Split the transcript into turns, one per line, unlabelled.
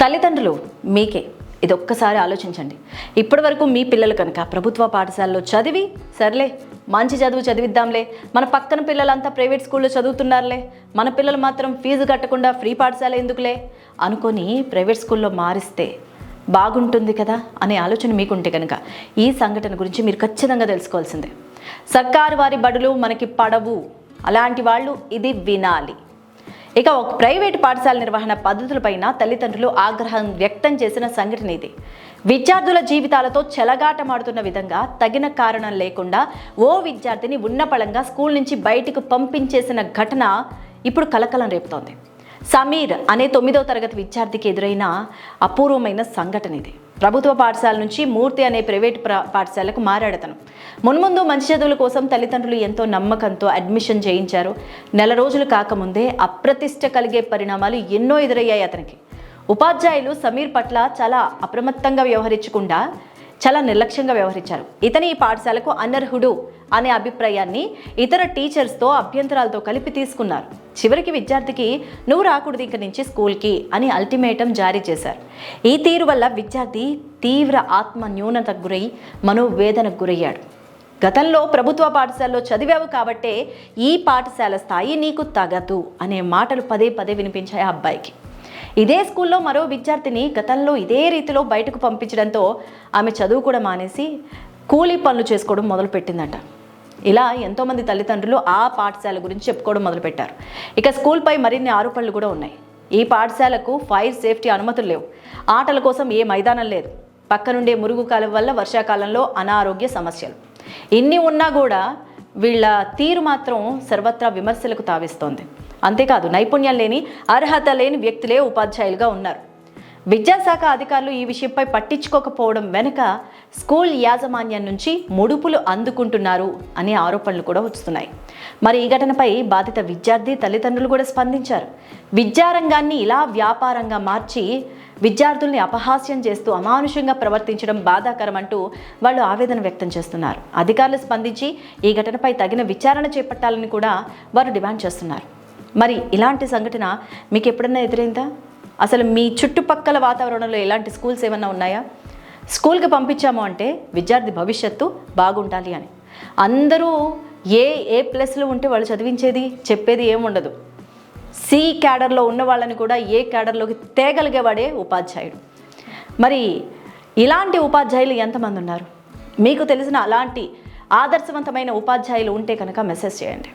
తల్లిదండ్రులు మీకే. ఇది ఒక్కసారి ఆలోచించండి. ఇప్పటి వరకు మీ పిల్లలు కనుక ప్రభుత్వ పాఠశాలలో చదివి సర్లే మంచి చదువు చదివిద్దాంలే మన పక్కన పిల్లలంతా ప్రైవేట్ స్కూల్లో చదువుతున్నారులే మన పిల్లలు మాత్రం ఫీజు కట్టకుండా ఫ్రీ పాఠశాల ఎందుకులే? అనుకొని ప్రైవేట్ స్కూల్లో మారిస్తే బాగుంటుంది కదా అనే ఆలోచన మీకుంటే కనుక ఈ సంఘటన గురించి మీరు ఖచ్చితంగా తెలుసుకోవాల్సిందే. సర్కారు వారి బడులు మనకి పడవు. అలాంటి వాళ్ళు ఇది వినాలి. ఇక ఒక ప్రైవేట్ పాఠశాల నిర్వహణ పద్ధతులపైన తల్లిదండ్రులు ఆగ్రహం వ్యక్తం చేసిన సంఘటన ఇది. విద్యార్థుల జీవితాలతో చెలగాటమాడుతున్న విధంగా తగిన కారణం లేకుండా ఓ విద్యార్థిని ఉన్నపళంగా స్కూల్ నుంచి బయటకు పంపించేసిన ఘటన ఇప్పుడు కలకలం రేపుతోంది. సమీర్ అనే తొమ్మిదో తరగతి విద్యార్థికి ఎదురైన అపూర్వమైన సంఘటన ఇది. ప్రభుత్వ పాఠశాల నుంచి మూర్తి అనే ప్రైవేట్ పాఠశాలకు మారాడతను. మున్ముందు మంచి చదువుల కోసం తల్లిదండ్రులు ఎంతో నమ్మకంతో అడ్మిషన్ చేయించారు. నెల రోజులు కాకముందే అప్రతిష్ట కలిగే పరిణామాలు ఎన్నో ఎదురయ్యాయి అతనికి. ఉపాధ్యాయులు సమీర్ పట్ల చాలా అప్రమత్తంగా వ్యవహరించకుండా చాలా నిర్లక్ష్యంగా వ్యవహరించారు. ఇతని ఈ పాఠశాలకు అనర్హుడు అనే అభిప్రాయాన్ని ఇతర టీచర్స్తో అభ్యంతరాలతో కలిపి తీసుకున్నారు. చివరికి విద్యార్థికి నువ్వు రాకూడదు ఇంక నుంచి స్కూల్కి అని అల్టిమేటం జారీ చేశారు. ఈ తీరు వల్ల విద్యార్థి తీవ్ర ఆత్మ న్యూనతకు గురై మనోవేదనకు గురయ్యాడు. గతంలో ప్రభుత్వ పాఠశాలలో చదివావు కాబట్టే ఈ పాఠశాల స్థాయి నీకు తగదు అనే మాటలు పదే పదే వినిపించాయి ఆ అబ్బాయికి. ఇదే స్కూల్లో మరో విద్యార్థిని గతంలో ఇదే రీతిలో బయటకు పంపించడంతో ఆమె చదువు కూడా మానేసి కూలీ పనులు చేసుకోవడం మొదలుపెట్టిందట. ఇలా ఎంతోమంది తల్లిదండ్రులు ఆ పాఠశాల గురించి చెప్పుకోవడం మొదలుపెట్టారు. ఇక స్కూల్పై మరిన్ని ఆరోపణలు కూడా ఉన్నాయి. ఈ పాఠశాలకు ఫైర్ సేఫ్టీ అనుమతులు లేవు. ఆటల కోసం ఏ మైదానం లేదు. పక్కనుండే మురుగు కాలం వల్ల వర్షాకాలంలో అనారోగ్య సమస్యలు. ఇన్ని ఉన్నా కూడా వీళ్ళ తీరు మాత్రం సర్వత్రా విమర్శలకు తావిస్తోంది. అంతేకాదు నైపుణ్యం లేని అర్హత లేని వ్యక్తులే ఉపాధ్యాయులుగా ఉన్నారు. విద్యాశాఖ అధికారులు ఈ విషయంపై పట్టించుకోకపోవడం వెనుక స్కూల్ యాజమాన్యం నుంచి ముడుపులు అందుకుంటున్నారు అనే ఆరోపణలు కూడా వస్తున్నాయి. మరి ఈ ఘటనపై బాధిత విద్యార్థి తల్లిదండ్రులు కూడా స్పందించారు. విద్యారంగాన్ని ఇలా వ్యాపారంగా మార్చి విద్యార్థుల్ని అపహాస్యం చేస్తూ అమానుషంగా ప్రవర్తించడం బాధాకరం అంటూ వాళ్ళు ఆవేదన వ్యక్తం చేస్తున్నారు. అధికారులు స్పందించి ఈ ఘటనపై తగిన విచారణ చేపట్టాలని కూడా వారు డిమాండ్ చేస్తున్నారు. మరి ఇలాంటి సంఘటన మీకు ఎప్పుడన్నా ఎదురైందా? అసలు మీ చుట్టుపక్కల వాతావరణంలో ఎలాంటి స్కూల్స్ ఏమన్నా ఉన్నాయా? స్కూల్కి పంపించాము అంటే విద్యార్థి భవిష్యత్తు బాగుండాలి అని. అందరూ ఏ ఏ ప్లస్లో ఉంటే వాళ్ళు చదివించేది చెప్పేది ఏముండదు. సి క్యాడర్లో ఉన్న వాళ్ళని కూడా ఏ క్యాడర్లోకి తేగలిగేవాడే ఉపాధ్యాయుడు. మరి ఇలాంటి ఉపాధ్యాయులు ఎంతమంది ఉన్నారు? మీకు తెలిసిన అలాంటి ఆదర్శవంతమైన ఉపాధ్యాయులు ఉంటే కనుక మెసేజ్ చేయండి.